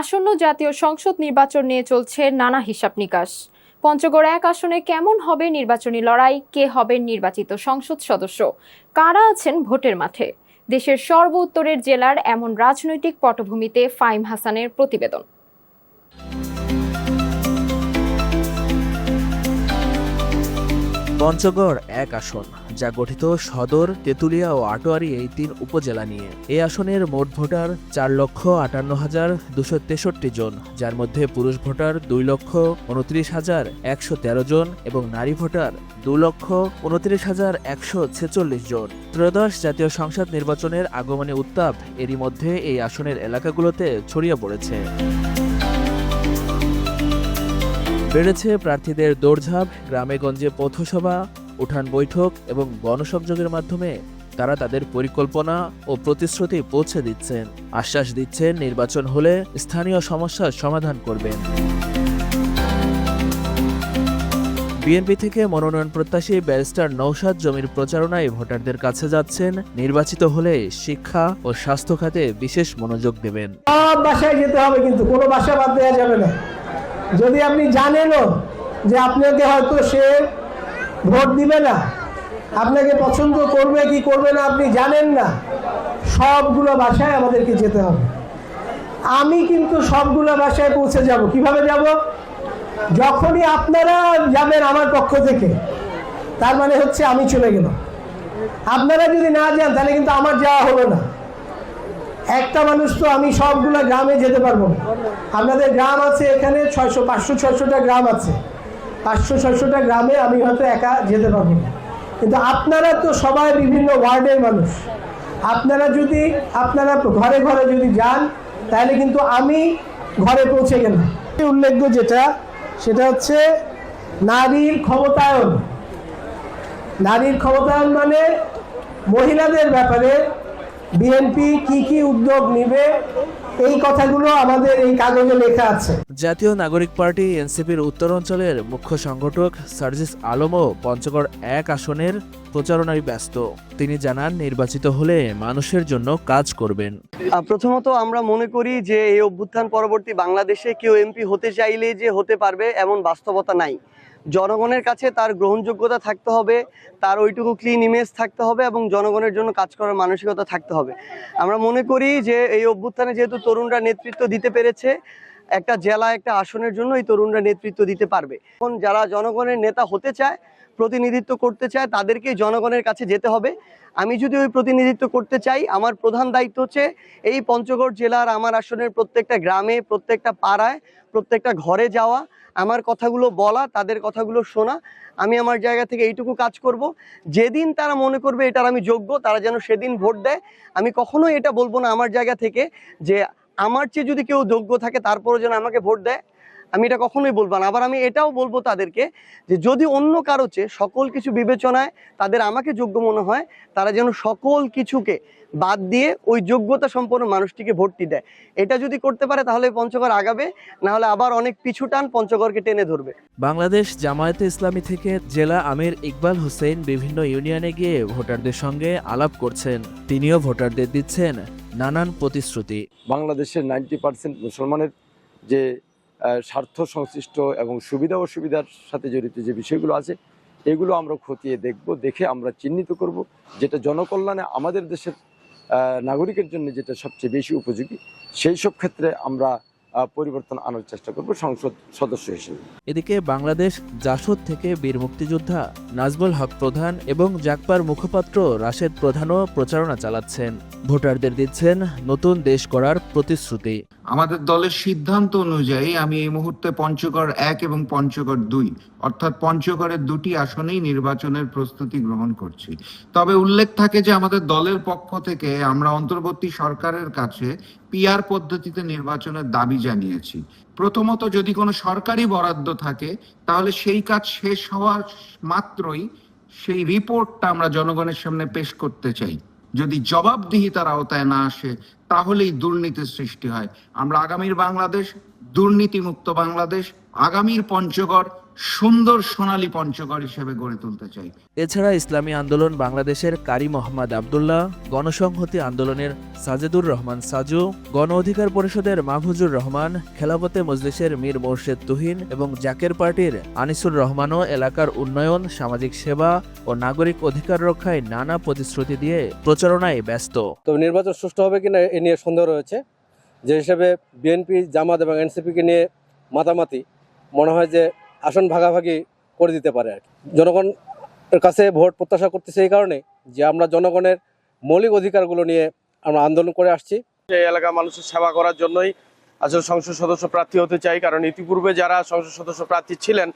আসন্ন জাতীয় সংসদ নির্বাচন নিয়ে চলছে নানা হিসাব নিকাশ। পঞ্চগড় এক আসনে কেমন হবে নির্বাচনী লড়াই? কে হবে নির্বাচিত সংসদ সদস্য? কারা আছেন ভোটের মাঠে? দেশের সর্ব উত্তরের জেলার এমন রাজনৈতিক পটভূমিতে ফাইম হাসানের প্রতিবেদন। পঞ্চগড় এক আসন, যা গঠিত সদর, তেঁতুলিয়া ও আটোয়ারি এই তিন উপজেলা নিয়ে। এই আসনের মোট ভোটার চার লক্ষ আটান্ন হাজার দুশো তেষট্টি জন, যার মধ্যে পুরুষ ভোটার দুই লক্ষ উনত্রিশ হাজার একশো তেরো জন এবং নারী ভোটার দু লক্ষ উনত্রিশ হাজার একশো ছেচল্লিশ জন। ত্রয়োদশ জাতীয় সংসদ নির্বাচনের আগমনে উত্তাপ এরই মধ্যে এই আসনের এলাকাগুলোতে ছড়িয়ে পড়েছে। বেড়েছে প্রার্থীদের দৌড়ঝাঁপ গ্রামেগঞ্জে পথসভা, উঠান বৈঠক এবং গণসংযোগের মাধ্যমে তারা তাদের পরিকল্পনা ও প্রতিশ্রুতি পৌঁছে দিচ্ছেন। আশ্বাস দিচ্ছেন নির্বাচন হলে স্থানীয় সমস্যার সমাধান করবেন। বিএনপি থেকে মনোনয়ন প্রত্যাশী ব্যারিস্টার নৌসাদ জমির প্রচারণায় ভোটারদের কাছে যাচ্ছেন। নির্বাচিত হলে শিক্ষা ও স্বাস্থ্য খাতে বিশেষ মনোযোগ দেবেন। বাসায় যেতে হবে কিন্তু, কোনো বাসা বাদ দেওয়া যাবে না। যদি আপনি জানেনও যে আপনাকে হয়তো সে ভোট দিবে না, আপনাকে পছন্দ করবে কি করবে না আপনি জানেন না, সবগুলো বাসায় আমাদেরকে যেতে হবে। আমি কিন্তু সবগুলো বাসায় পৌঁছে যাব। কীভাবে যাব? যখনই আপনারা যাবেন আমার পক্ষ থেকে, তার মানে হচ্ছে আমি চলে গেলাম। আপনারা যদি না যান, তাহলে কিন্তু আমার যাওয়া হলো না। একটা মানুষ তো আমি সবগুলো গ্রামে যেতে পারব না। আপনাদের গ্রাম আছে এখানে ছয়শো, পাঁচশো, ছয়শোটা গ্রাম আছে। পাঁচশো, ছয়শোটা গ্রামে আমি হয়তো একা যেতে পারব না। কিন্তু আপনারা তো সবাই বিভিন্ন ওয়ার্ডের মানুষ। আপনারা যদি, আপনারা ঘরে ঘরে যদি যান, তাহলে কিন্তু আমি ঘরে পৌঁছে গেলাম। উল্লেখ্য যেটা, সেটা হচ্ছে নারীর ক্ষমতায়ন। নারীর ক্ষমতায়ন মানে মহিলাদের ব্যাপারে বিএনপি কি কি উদ্যোগ নিবে এই কথাগুলো আমাদের এই কাগজে লেখা আছে। জাতীয় নাগরিক পার্টি এনসিপির উত্তরাঞ্চলের মুখ্য সংগঠক সার্জিস আলমও পঞ্চগড় এক আসনের প্রচারণায় ব্যস্ত। তিনি জানান নির্বাচিত হলে মানুষের জন্য কাজ করবেন। প্রথমত আমরা মনে করি যে এই অভ্যুত্থান পরবর্তী বাংলাদেশে কেউ এমপি হতে চাইলে যে হতে পারবে এমন বাস্তবতা নাই। জনগণের কাছে তার গ্রহণযোগ্যতা থাকতে হবে, তার ওইটুকু ক্লিন ইমেজ থাকতে হবে এবং জনগণের জন্য কাজ করার মানসিকতা থাকতে হবে। আমরা মনে করি যে এই অভ্যুত্থানে যেহেতু তরুণরা নেতৃত্ব দিতে পেরেছে, একটা জেলা, একটা আসনের জন্য এই তরুণরা নেতৃত্ব দিতে পারবে। এখন যারা জনগণের নেতা হতে চায়, প্রতিনিধিত্ব করতে চায় তাদেরকে জনগণের কাছে যেতে হবে। আমি যদি ওই প্রতিনিধিত্ব করতে চাই, আমার প্রধান দায়িত্ব হচ্ছে এই পঞ্চগড় জেলার আমার আসনের প্রত্যেকটা গ্রামে, প্রত্যেকটা পাড়ায়, প্রত্যেকটা ঘরে যাওয়া আমার কথাগুলো বলা, তাদের কথাগুলো শোনা। আমি আমার জায়গা থেকে এইটুকু কাজ করব। যেদিন তারা মনে করবে এটার আমি যোগ্য, তারা যেন সেদিন ভোট দেয়। আমি কখনো এটা বলব না আমার জায়গা থেকে যে আমার চেয়ে যদি কেউ যোগ্য থাকে, তারপরও যেন আমাকে ভোট দেয়। আমি এটা কখনোই বলব না। আবার আমি এটাও বলব তাদেরকে যে যদি অন্য কারও চেয়ে সকল কিছু বিবেচনায় তাদের আমাকে যোগ্য মনে হয় তারা যেন সকল কিছুকে বাদ দিয়ে ওই যোগ্যতা সম্পন্ন মানুষটিকে ভোটটি দেয়। এটা যদি করতে পারে তাহলে পঞ্চগড় আগাবে না হলে আবার অনেক পিছু টান পঞ্চগড়কে টেনে ধরবে। বাংলাদেশ জামায়াতে ইসলামী থেকে জেলা আমির ইকবাল হোসেন বিভিন্ন ইউনিয়নে গিয়ে ভোটারদের সঙ্গে আলাপ করছেন। তিনিও ভোটারদের দিচ্ছেন নানান প্রতিশ্রুতি। বাংলাদেশের নাইনটি পার্সেন্ট মুসলমানের যে স্বার্থ সংশ্লিষ্ট এবং সুবিধা অসুবিধার সাথে জড়িত যে বিষয়গুলো আছে, এগুলো আমরা খতিয়ে দেখব, দেখে আমরা চিহ্নিত করব। যেটা জনকল্যাণে আমাদের দেশের নাগরিকের জন্য যেটা সবচেয়ে বেশি উপযোগী, সেই সব ক্ষেত্রে আমরা পরিবর্তন আনার চেষ্টা করব সংসদ সদস্য হিসেবে। এদিকে বাংলাদেশ জাসদ থেকে বীর মুক্তিযোদ্ধা নাজমুল হক প্রধান এবং জাকপার মুখপাত্র রাশেদ প্রধানও প্রচারণা চালাচ্ছেন। ভোটারদের দিচ্ছেন নতুন দেশ করার প্রতিশ্রুতি। আমাদের দলের সিদ্ধান্ত অনুযায়ী আমি এই মুহূর্তে পঞ্চগড় এক এবং পঞ্চগড় দুই অর্থাৎ পঞ্চগড়ের দুটি আসনেই নির্বাচনের প্রস্তুতি গ্রহণ করছি। তবে উল্লেখ থাকে যে আমাদের দলের পক্ষ থেকে আমরা অন্তর্বর্তী সরকারের কাছে পিআর পদ্ধতিতে নির্বাচনের দাবি জানিয়েছি। প্রথমত যদি কোনো সরকারি বরাদ্দ থাকে, তাহলে সেই কাজ শেষ হওয়ার মাত্রই সেই রিপোর্টটা আমরা জনগণের সামনে পেশ করতে চাই। যদি জবাবদিহিতার আওতায় না আসে, তাহলেই দুর্নীতির সৃষ্টি হয়। আমরা আগামীর বাংলাদেশ, দুর্নীতিমুক্ত বাংলাদেশ, আগামীর পঞ্চগড় সুন্দর সোনালী পঞ্চগড় হিসেবে গড়ে তুলতে চাই। এছাড়া ইসলামী আন্দোলন বাংলাদেশের কারি মোহাম্মদ আবদুল্লাহ গণসংহতি আন্দোলনের সাজেদুর রহমান সাজু গণ অধিকার পরিষদের মাহফুজুর রহমান খেলাফতে মজলিসের মীর মোর্শেদ তুহিন এবং জাকের পার্টির আনিসুর রহমানও এলাকার উন্নয়ন সামাজিক সেবা ও নাগরিক অধিকার রক্ষায় নানা প্রতিশ্রুতি দিয়ে প্রচারণায় ব্যস্ত। তবে নির্বাচন সুষ্ঠু হবে কিনা এ নিয়ে সন্দেহ রয়েছে। যে হিসেবে বিএনপি জামাত এবং এনসিপিকে নিয়ে মাতামাতি মনে হয় যে আসন ভাগাভাগি করে দিতে পারে আর কি। জনগণের কাছে ভোট প্রত্যাশা করতেছে এই কারণে যে আমরা জনগণের মৌলিক অধিকারগুলো নিয়ে আমরা আন্দোলন করে আসছি। এই এলাকার মানুষের সেবা করার জন্যই আসলে সংসদ সদস্য প্রার্থী হতে চাই, কারণ ইতিপূর্বে যারা সংসদ সদস্য প্রার্থী ছিলেন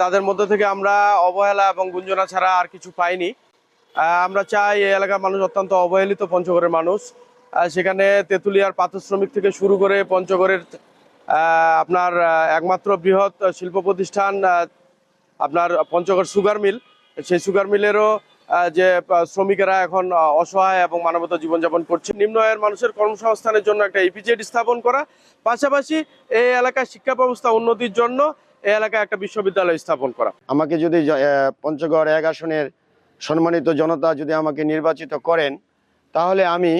তাদের মধ্যে থেকে আমরা অবহেলা এবং গুঞ্জনা ছাড়া আর কিছু পাইনি। আমরা চাই এই এলাকার মানুষ অত্যন্ত অবহেলিত পঞ্চগড়ের মানুষ। সেখানে তেঁতুলিয়ার পাথর শ্রমিক থেকে শুরু করে পঞ্চগড়ের আপনার একমাত্র বৃহৎ শিল্প প্রতিষ্ঠান আপনার পঞ্চগড় সুগার মিল। সেই সুগার মিলেরও যে শ্রমিকেরা এখন অসহায় এবং মানবতা জীবনযাপন করছে, নিম্ন আয়ের মানুষের কর্মসংস্থানের জন্য একটা ইপিজেড স্থাপন করা। পাশাপাশি এই এলাকার শিক্ষা ব্যবস্থা উন্নতির জন্য এই এলাকায় একটা বিশ্ববিদ্যালয় স্থাপন করা। আমাকে যদি পঞ্চগড় এক আসনের সম্মানিত জনতা যদি আমাকে নির্বাচিত করেন, তাহলে আমি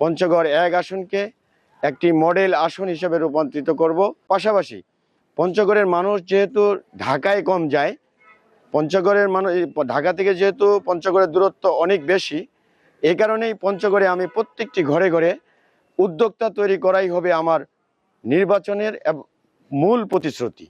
পঞ্চগড় এক আসনকে একটি মডেল আসন হিসেবে রূপান্তরিত করব। পাশাপাশি পঞ্চগড়ের মানুষ যেহেতু ঢাকায় কম যায়, পঞ্চগড়ের মানুষ ঢাকা থেকে যেহেতু পঞ্চগড়ের দূরত্ব অনেক বেশি, এ কারণেই পঞ্চগড়ে আমি প্রত্যেকটি ঘরে ঘরে উদ্যোক্তা তৈরি করাই হবে আমার নির্বাচনের মূল প্রতিশ্রুতি।